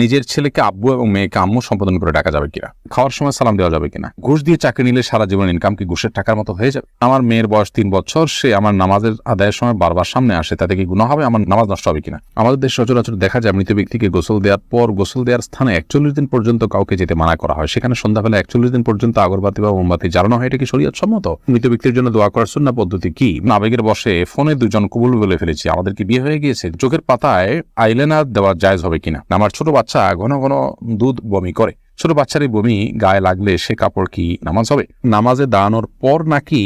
নিজের ছেলেকে আব্বু এবং মেয়েকে আম্মু সম্বোধন করে ডাকা যাবে কিনা? খাওয়ার সময় সালাম দেওয়া যাবে কিনা? ঘুষ দিয়ে চাকরি নিলে সারা জীবন ইনকাম কি ঘুষের টাকার মতো হয়ে যাবে? আমার মেয়ের বয়স তিন বছর, সে আমার নামাজের আদায়ের সময় বারবার সামনে আসে, তাতে কি গুণা হবে? আমার নামাজ নষ্ট হবে কিনা? আমাদের দেশ সচরাচর দেখা যায় মৃত ব্যক্তিকে গোসল দেওয়ার পর গোসল দেওয়ার স্থানে একচল্লিশ দিন পর্যন্ত কাউকে যেতে মানা করা হয়। সেখানে সন্ধ্যাবেলা একচল্লিশ দিন পর্যন্ত আগরবাতি বা মোমবাতি জ্বালানো হয়। এটা কি শরীয়ত সম্মত? মৃত ব্যক্তির জন্য দোয়া করার সুন্না পদ্ধতি কি? আবেগের বসে ফোনে দুজন কবুল বলে ফেলেছি। আমাদের কি বিয়ে হয়ে গিয়েছে? চোখের পাতায় আইলাইনার দেওয়া জায়জ হবে কিনা? আমার ছোট বাচ্চা ঘন ঘন দুধ বমি করে। ছোট বাচ্চারই বমি গায়ে লাগলে সে কাপড় কি নামাজ হবে? নামাজে দাঁড়ানোর পর নাকি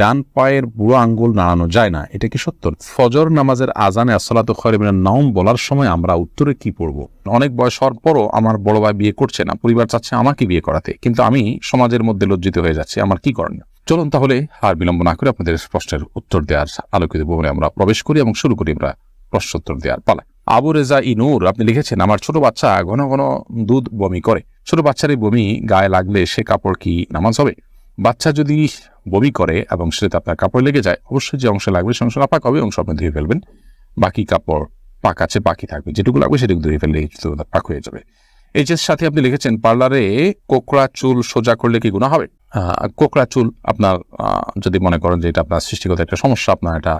ডান পায়ের বুড়ো আঙ্গুল নাড়ানো যায় না? এটা কি সত্য? ফজর নামাজের আজানে খরিমিনের নাম বলার সময় আমরা উত্তরে কি পড়ব? অনেক বয়স হওয়ার পরও আমার বড় ভাই বিয়ে করছে না, পরিবার চাচ্ছে আমাকে বিয়ে করাতে। কিন্তু আমি সমাজের মধ্যে লজ্জিত হয়ে যাচ্ছি, আমার কি করণীয়? চলুন তাহলে আর বিলম্ব না করে আপনাদের প্রশ্নের উত্তর দেওয়ার আলোকিত ভবনে আমরা প্রবেশ করি এবং শুরু করি আমরা প্রশ্নোত্তর দেওয়ার পালা। আবু রেজা ইনুর আপনি লিখেছেন, আমার ছোট বাচ্চা ঘন ঘন দুধ বমি করে। ছোট বাচ্চারই বমি গায়ে লাগলে সে কাপড় কি নামাজ হবে? বাচ্চা যদি বমি করে এবং সেটাতে আপনার কাপড় লেগে যায়, অবশ্যই যে অংশ লাগবে সে অংশ নাপাক হবে, অংশ আপনি ধুয়ে ফেলবেন। বাকি কাপড় পাক আছে, বাকি থাকবে। যেটুকু লাগবে সেটুকু ধুয়ে ফেললে পাক হয়ে যাবে। এইচএস সাথে আপনি লিখেছেন, পার্লারে কোকড়া চুল সোজা করলে কি গুণা হবে? কোকড়া চুল আপনার যদি মনে করেন যে এটা আপনার সৃষ্টিগত একটা সমস্যা, আপনার এটা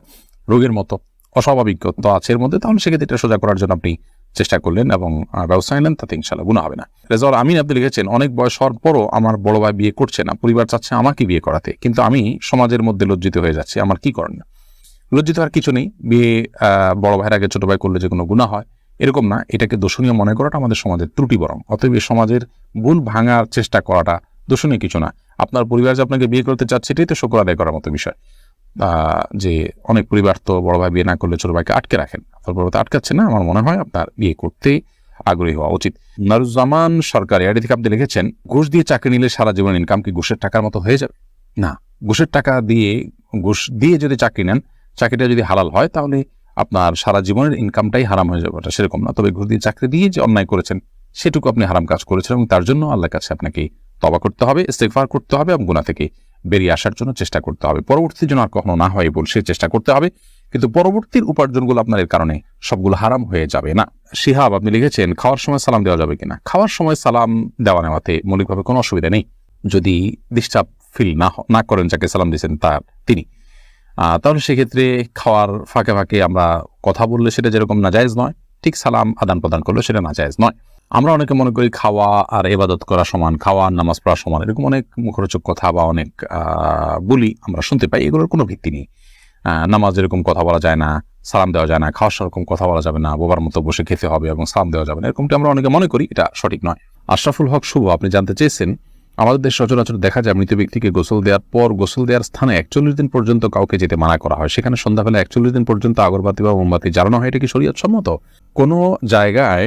রোগের মতো। অস্বাভাবিকতা আছে এর মধ্যে, তাহলে সেক্ষেত্রে এটা সোজা করার জন্য আপনি চেষ্টা করলেন এবং ব্যবস্থা নিলেন, তাতে ইনশাল্লাহ গুণা হবে না। রেজাউল আমিন আপনি লিখেছেন, অনেক বয়স হওয়ার পরও আমার বড় ভাই বিয়ে করছে না, পরিবার চাচ্ছে আমাকে বিয়ে করাতে, কিন্তু আমি সমাজের মধ্যে লজ্জিত হয়ে যাচ্ছি, আমার কি করণীয় লজ্জিত হওয়ার কিছু নেই, বিয়ে বড় ভাইয়ের আগে ছোট ভাই করলে যে কোনো গুণা হয়, এরকম না, এটাকে দোষণীয় মনে করাটা আমাদের সমাজের ত্রুটি বরং, অতএব সমাজের ভুল ভাঙার চেষ্টা করাটা দোষণীয় কিছু না। আপনার পরিবার যে আপনাকে বিয়ে করতে চাচ্ছে, এটাই তো শুক্র আদায় করার মতো বিষয়। যে অনেক পরিবার তো বড় ভাই বিয়ে না করলে ছোট ভাইকে আটকে রাখেন। আপনার আটকাচ্ছে না, আমার মনে হয় আপনার বিয়ে করতে আগ্রহী হওয়া উচিত। নারুজ্জামান সরকার এর থেকে আপনি লিখেছেন, ঘুষ দিয়ে চাকরি নিলে সারা জীবন ইনকাম কি ঘুষের টাকার মতো হয়ে যাবে? না, ঘুষের টাকা দিয়ে, ঘুষ দিয়ে যদি চাকরি নেন, চাকরিটা যদি হালাল হয়, তাহলে আপনার সারা জীবনের ইনকামটাই হারাম হয়ে যাবে। ওটা সেরকম না, তবে ঘুষ দিয়ে চাকরি দিয়ে যে অন্যায় করেছেন, সেটুকু আপনি হারাম কাজ করেছেন এবং তার জন্য আল্লাহর কাছে আপনাকে তবা করতে হবে, ইস্তেগফার করতে হবে এবং গুণা থেকে বেরিয়ে আসার জন্য চেষ্টা করতে হবে। পরবর্তী যেন আর কখনো না হয় বল সে চেষ্টা করতে হবে। কিন্তু পরবর্তীর উপার্জনগুলো আপনার এর কারণে সবগুলো হারাম হয়ে যাবে না। শিহাব, আপনি লিখেছেন, খাওয়ার সময় সালাম দেওয়া যাবে কিনা? খাওয়ার সময় সালাম দেওয়া নেওয়াতে মৌলিকভাবে কোনো অসুবিধা নেই। যদি ডিস্টার্ব ফিল না না করেন যাকে সালাম দিয়েছেন তার তিনি। তাহলে সেক্ষেত্রে খাওয়ার ফাঁকে ফাঁকে আমরা কথা বললে সেটা যেরকম নাজায়েজ নয়, ঠিক সালাম আদান প্রদান করলে সেটা নাজায়েজ নয়। আমরা অনেকে মনে করি খাওয়া আর এবাদত করা সমান, খাওয়া নামাজ পড়া সমান, এরকম অনেক মুখরোচক কথা বা অনেক বলি আমরা শুনতে পাই, এগুলোর কোনো ভিত্তি নেই। নামাজ এরকম কথা বলা যায় না, সালাম দেওয়া যায় না, খাওয়ার সেরকম কথা বলা যাবে না, বোবার মতো বসে খেতে হবে এবং সালাম দেওয়া যাবে না, এরকমটি আমরা অনেকে মনে করি, এটা সঠিক নয়। আশরাফুল হক শুভ, আপনি জানতে চেয়েছেন, আমাদের দেশ সচরাচর দেখা যায় মৃত ব্যক্তিকে গোসল দেওয়ার পর গোসল দেওয়ার স্থানে একচল্লিশ দিন পর্যন্ত কাউকে যেতে মানা করা হয়। সেখানে সন্ধ্যাবেলা একচল্লিশ দিন পর্যন্ত আগরবাতি বা মোমবাতি জ্বালানো হয়, এটা কি শরীয়ত সম্মত কোনো জায়গায়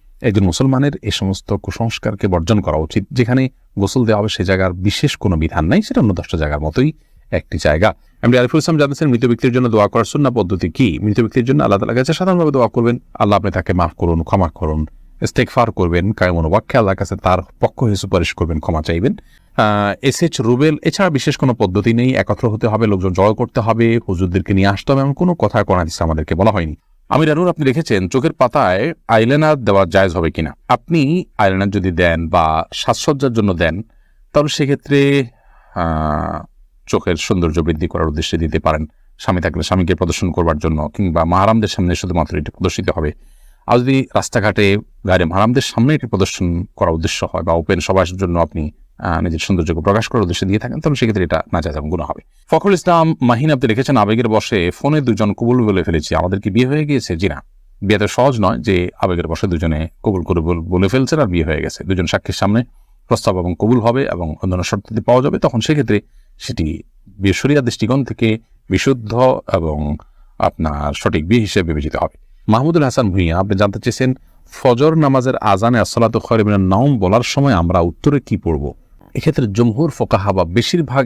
একজন মুসলমানের এই সমস্ত কুসংস্কারকে বর্জন করা উচিত, যেখানে গোসল দেওয়া হবে সে জায়গার বিশেষ কোনো বিধান নাই, সেটা অন্য দশটা জায়গার মতোই একটি জায়গা। আমি আরিফুল ইসলাম জানতেছেন, মৃত ব্যক্তির জন্য দোয়া করার সুন্না পদ্ধতি কি? মৃত ব্যক্তির জন্য আল্লাহ তালা কাছে সাধারণভাবে দোয়া করবেন, আল্লাহ আপনি তাকে মাফ করুন, ক্ষমা করুন ইস্তেকফার করবেন কায়মন ওয়াক্যে আল্লাহর কাছে তার পক্ষ হয়ে সুপারিশ করবেন, ক্ষমা চাইবেন। এস এইচ রুবেল, এছাড়া বিশেষ কোনো পদ্ধতি নেই, একত্র হতে হবে, লোকজন জড়ো করতে হবে, হুজুরদেরকে নিয়ে আসতে হবে, এমন কোনো কথা কোরআন হাদিসে আমাদেরকে বলা হয়নি। আমির রানুর আপনি লিখেছেন চোখের পাতায় আইলাইনার দেওয়া জায়জ হবে কিনা? আপনি আইলাইনার যদি দেন বা সাজসজ্জার জন্য দেন, তাহলে সেক্ষেত্রে চোখের সৌন্দর্য বৃদ্ধি করার উদ্দেশ্যে দিতে পারেন। স্বামী থাকলে স্বামীকে প্রদর্শন করবার জন্য কিংবা মাহারামদের সামনে শুধুমাত্র এটি প্রদর্শিত হবে। আর যদি রাস্তাঘাটে গাড়ি মাহারামদের সামনে এটি প্রদর্শন করার উদ্দেশ্য হয় বা ওপেন সবার জন্য আপনি নিজের সৌন্দর্যকে প্রকাশ করার উদ্দেশ্যে দিয়ে থাকেন, তাহলে সেক্ষেত্রে এটা না যায় গুণ হবে। ফখরুল ইসলাম মাহিন, আপনি লিখেছেন, আবেগের বসে ফোনে দুজন কবুল বলে ফেলেছি। আমাদের কি বিয়ে হয়ে গিয়েছে? জি না। বিয়ে তো সহজ নয় যে আবেগের বসে দুজনে কবুল করে বলে ফেলছেন আর বিয়ে হয়ে গেছে। দুজন সাক্ষীর সামনে প্রস্তাব এবং কবুল হবে এবং অন্যান্য শর্ত যদি পাওয়া যাবে, তখন সেক্ষেত্রে সেটি বিশ্বরিয়া দৃষ্টিকোণ থেকে বিশুদ্ধ এবং আপনার সঠিক বিয়ে হিসেবে বিবেচিত হবে। মাহমুদুল হাসান ভুঁইয়া, আপনি জানতে চেয়েছেন, ফজর নামাজের আজানে আসসালাতু খয়রুম নাম বলার সময় আমরা উত্তরে কি পড়ব? এক্ষেত্রে জমহুর ফোকাহা বা বেশিরভাগ